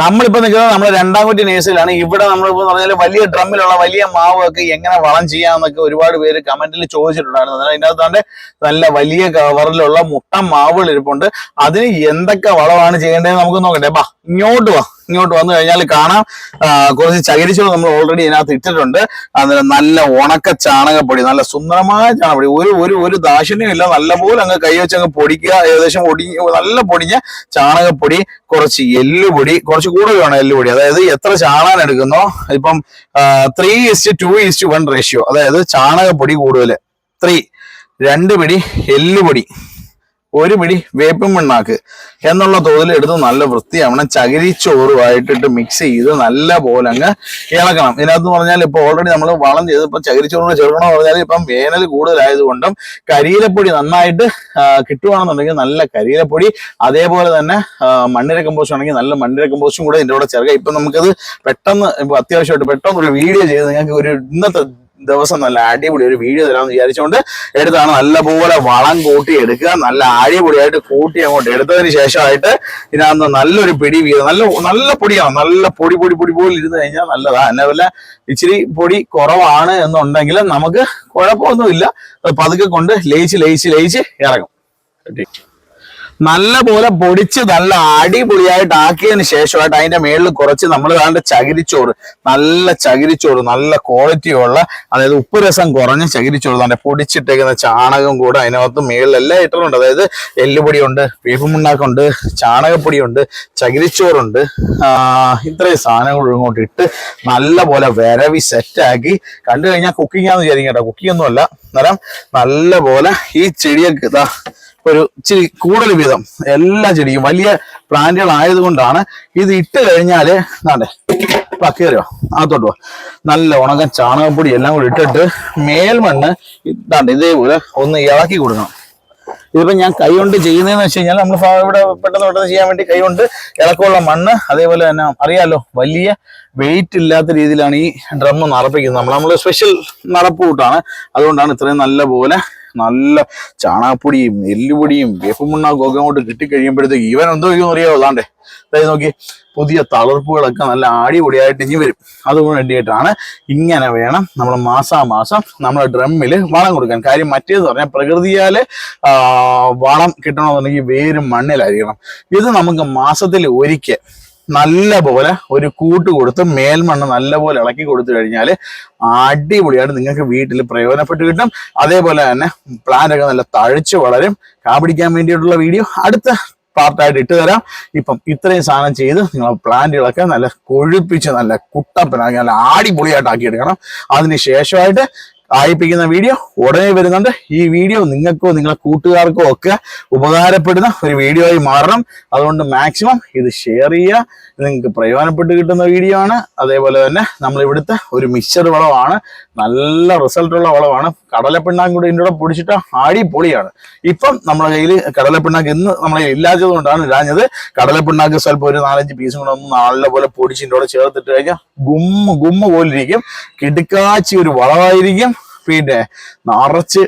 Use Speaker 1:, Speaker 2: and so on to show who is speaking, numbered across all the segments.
Speaker 1: നമ്മളിപ്പോ നിൽക്കുന്നത് നമ്മുടെ രണ്ടാം കുട്ടി നേഴ്സിലാണ് ഇവിടെ നമ്മളിപ്പോ പറഞ്ഞാൽ വലിയ ഡ്രമ്മിലുള്ള വലിയ മാവ് ഒക്കെ എങ്ങനെ വളം ചെയ്യാന്നൊക്കെ ഒരുപാട് പേര് കമന്റിൽ ചോദിച്ചിട്ടുണ്ടായിരുന്നു. അതിനകത്ത് ഇതിനകത്ത് തന്നെ നല്ല വലിയ കവറിലുള്ള മുട്ട മാവുകൾ ഇരിപ്പുണ്ട്. അതിന് എന്തൊക്കെ വളമാണ് ചെയ്യേണ്ടതെന്ന് നമുക്ക് നോക്കട്ടെ. ബാ ഇങ്ങോട്ട് വാ. ഇങ്ങോട്ട് വന്നു കഴിഞ്ഞാൽ കാണാം. കുറച്ച് ചകിരിച്ചു നമ്മൾ ഓൾറെഡി ഇതിനകത്ത് ഇട്ടിട്ടുണ്ട്. അതിന് നല്ല ഉണക്ക ചാണകപ്പൊടി നല്ല സുന്ദരമായ ചാണകപ്പൊടി. ഒരു ഒരു ഒരു ദാക്ഷിണ്യം ഇല്ല. നല്ലപോലെ അങ്ങ് കൈ വെച്ച് അങ്ങ് പൊടിക്കുക. ഏകദേശം ഒടി നല്ല പൊടിഞ്ഞ ചാണകപ്പൊടി കുറച്ച് എല്ലുപൊടി കുറച്ച് കൂടുതൽ വേണം എല്ലുപൊടി. അതായത് എത്ര ചാണകം എടുക്കുന്നോ ഇപ്പം three is to two is to one ratio അതായത് ചാണകപ്പൊടി കൂടുതൽ ത്രീ രണ്ട് പിടി എല്ലുപൊടി. ഒരു പിടി വേപ്പും മണ്ണാക്ക് എന്നുള്ള തോതിൽ എടുത്ത് നല്ല വൃത്തിയാവണം. ചകിരി ചോറുമായിട്ടിട്ട് മിക്സ് ചെയ്ത് നല്ല പോലെ അങ്ങ് ഇളക്കണം. ഇതിനകത്ത് പറഞ്ഞാൽ ഇപ്പൊ ഓൾറെഡി നമ്മൾ വളം ചെയ്ത് ഇപ്പൊ ചകിരിച്ചോറിന് ചേർക്കണമെന്ന് പറഞ്ഞാൽ ഇപ്പം വേനൽ കൂടുതലായതുകൊണ്ടും കരിയിലപ്പൊടി നന്നായിട്ട് കിട്ടുവാണെന്നുണ്ടെങ്കിൽ നല്ല കരിയിലപ്പൊടി അതേപോലെ തന്നെ മണ്ണിര കമ്പോസ്റ്റ് ആണെങ്കിൽ നല്ല മണ്ണിര കമ്പോസ്റ്റും കൂടെ ഇതിന്റെ കൂടെ ചേർക്കാം. ഇപ്പൊ നമുക്കത് പെട്ടെന്ന് ഇപ്പൊ അത്യാവശ്യമായിട്ട് പെട്ടെന്ന് ഒരു വീഡിയോ ചെയ്ത് നിങ്ങൾക്ക് ഒരു ഇന്നത്തെ ദിവസം നല്ല അടിപൊളി ഒരു വീഡിയോ തരാമെന്ന് വിചാരിച്ചുകൊണ്ട് എടുത്താണ് നല്ലപോലെ വളം കൂട്ടി എടുക്കുക നല്ല അടിപൊളിയായിട്ട് കൂട്ടി അങ്ങോട്ട് എടുത്തതിന് ശേഷമായിട്ട് ഇതിനകത്ത് നല്ലൊരു പിടി വീതം നല്ല നല്ല പൊടിയാണ്. നല്ല പൊടി പൊടി പൊടി പോലെ ഇരുന്ന് കഴിഞ്ഞാൽ നല്ലതാണ് എന്നെ വല്ല ഇച്ചിരി പൊടി കുറവാണ് എന്നുണ്ടെങ്കിൽ നമുക്ക് കുഴപ്പമൊന്നുമില്ല. അത് പതുക്കെ കൊണ്ട് ലയിച്ച് ലയിച്ച് ലയിച്ച് ഇറങ്ങും. നല്ല പോലെ പൊടിച്ച് നല്ല അടിപൊളിയായിട്ട് ആക്കിയതിന് ശേഷമായിട്ട് അതിന്റെ മേളിൽ കുറച്ച് നമ്മൾ കാണേണ്ട ചകിരിച്ചോറ് നല്ല ചകിരിച്ചോറ് നല്ല ക്വാളിറ്റിയുള്ള അതായത് ഉപ്പ് രസം കുറഞ്ഞ ചകിരിച്ചോറ് നല്ല പൊടിച്ചിട്ടേക്കുന്ന ചാണകം കൂടെ അതിനകത്ത് മേളിലെല്ലാം ഇട്ടിട്ടുണ്ട് അതായത് എല്ലുപൊടിയുണ്ട് വേപ്പുമുണ്ണാക്കുണ്ട് ചാണകപ്പൊടിയുണ്ട് ചകിരിച്ചോറുണ്ട്. ഇത്രയും സാധനങ്ങൾ ഇങ്ങോട്ട് ഇട്ട് നല്ല പോലെ വരവി സെറ്റാക്കി കണ്ടു കഴിഞ്ഞാൽ കുക്കിംഗ് ആണെന്ന് വിചാരിക്കും കേട്ടോ. കുക്കിംഗ് ഒന്നുമല്ല. അന്നേരം നല്ല പോലെ ഈ ചെടിയൊക്കെ ഇതാ ഒരു ഇച്ചിരി കൂടുതൽ വീതം എല്ലാ ചെടിയും വലിയ പ്ലാന്റുകൾ ആയതുകൊണ്ടാണ് ഇത് ഇട്ട് കഴിഞ്ഞാൽ നാണ്ടേ കയറിയോ അകത്തോട്ട് വാ. നല്ല ഉണക്കം ചാണകപ്പൊടി എല്ലാം കൂടി ഇട്ടിട്ട് മേൽമണ്ണ് ഇതാണ്ട് ഇതേപോലെ ഒന്ന് ഇളക്കി കൊടുക്കണം. ഇതിപ്പോ ഞാൻ കൈ കൊണ്ട് ചെയ്യുന്നതെന്ന് വെച്ച് കഴിഞ്ഞാൽ നമ്മൾ ഇവിടെ പെട്ടെന്ന് പെട്ടെന്ന് ചെയ്യാൻ വേണ്ടി കൈ കൊണ്ട് ഇളക്കമുള്ള മണ്ണ് അതേപോലെ തന്നെ അറിയാലോ വലിയ വെയിറ്റ് ഇല്ലാത്ത രീതിയിലാണ് ഈ ഡ്രം നിറപ്പിക്കുന്നത് നമ്മൾ നമ്മൾ സ്പെഷ്യൽ നിറപ്പ് കൂട്ടാണ്. അതുകൊണ്ടാണ് ഇത്രയും നല്ല പോലെ നല്ല ചാണകപ്പൊടിയും എല്ലുപൊടിയും വേപ്പുമുണ്ണാക്കും ഒക്കെ അങ്ങോട്ട് കിട്ടിക്കഴിയുമ്പോഴത്തേക്ക് ഇവൻ എന്തോ ഇരിക്കുന്നു അറിയാമോ അതാണ്ടേ അതായത് നോക്കി പുതിയ തളർപ്പുകളൊക്കെ നല്ല അടിപൊളിയായിട്ട് ഇനി വരും. അതുകൊണ്ട് ഇങ്ങനെ വേണം നമ്മൾ മാസാമാസം നമ്മുടെ ഡ്രമ്മിൽ വളം കൊടുക്കാൻ. കാര്യം മറ്റേത് പറഞ്ഞാൽ പ്രകൃതിയാൽ വളം കിട്ടണമെന്നുണ്ടെങ്കിൽ വേരും മണ്ണിലായിരിക്കണം. ഇത് നമുക്ക് മാസത്തിൽ ഒരിക്കൽ നല്ല പോലെ ഒരു കൂട്ട് കൊടുത്ത് മേൽമണ്ണ് നല്ല പോലെ ഇളക്കി കൊടുത്തു കഴിഞ്ഞാൽ അടിപൊളിയായിട്ട് നിങ്ങൾക്ക് വീട്ടിൽ പ്രയോജനപ്പെട്ട് കിട്ടും. അതേപോലെ തന്നെ പ്ലാന്റ് ഒക്കെ നല്ല തഴച്ച് വളരും. കാപിടിക്കാൻ വേണ്ടിയിട്ടുള്ള വീഡിയോ അടുത്ത പാർട്ടായിട്ട് ഇട്ട് തരാം. ഇപ്പം ഇത്രയും സാധനം ചെയ്ത് നിങ്ങൾ പ്ലാന്റുകളൊക്കെ നല്ല കൊഴുപ്പിച്ച് നല്ല കുട്ടപ്പനാക്കി നല്ല അടിപൊളിയായിട്ട് ആക്കിയെടുക്കണം അതിന് ശേഷമായിട്ട് ആയിപ്പിക്കുന്ന വീഡിയോ ഉടനെ വരുന്നുണ്ട്. ഈ വീഡിയോ നിങ്ങൾക്കോ നിങ്ങളെ കൂട്ടുകാർക്കോ ഒക്കെ ഉപകാരപ്പെടുന്ന ഒരു വീഡിയോ ആയി മാറണം. അതുകൊണ്ട് മാക്സിമം ഇത് ഷെയർ ചെയ്യുക. നിങ്ങൾക്ക് പ്രയോജനപ്പെട്ട് കിട്ടുന്ന വീഡിയോ ആണ്. അതേപോലെ തന്നെ നമ്മൾ ഇവിടുത്തെ ഒരു മിക്സർ വളമാണ്. നല്ല റിസൾട്ടുള്ള വളമാണ്. കടലപ്പിണ്ണാക്കും കൂടി ഇതിന്റെ കൂടെ പൊടിച്ചിട്ട് അടിപൊളിയാണ്. ഇപ്പം നമ്മുടെ കയ്യിൽ കടലപ്പിണ്ണാക്ക് ഇന്ന് നമ്മളെ ഇല്ലാത്തത് കൊണ്ടാണ് ഇടാഞ്ഞത്. കടലപ്പിണ്ണാക്ക് സ്വല്പം ഒരു നാലഞ്ച് പീസും കൂടെ ഒന്ന് നല്ലപോലെ പൊടിച്ചിന്റെ കൂടെ ചേർത്തിട്ട് കഴിഞ്ഞാൽ ഗുമ്മ ഗുമ്മ പോലിരിക്കും. കിടുക്കാച്ചി ഒരു വളമായിരിക്കും. പിന്നെ നിറച്ച്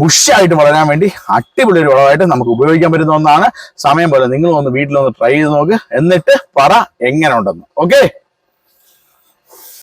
Speaker 1: ബുഷായിട്ട് വളരാൻ വേണ്ടി അടിപൊളി ഒരു വളമായിട്ട് നമുക്ക് ഉപയോഗിക്കാൻ പറ്റുന്ന ഒന്നാണ്. സമയം പോലെ നിങ്ങൾ ഒന്ന് വീട്ടിലൊന്ന് ട്രൈ ചെയ്ത് നോക്ക്. എന്നിട്ട് പറ എങ്ങനെ ഉണ്ടെന്ന് ഓക്കെ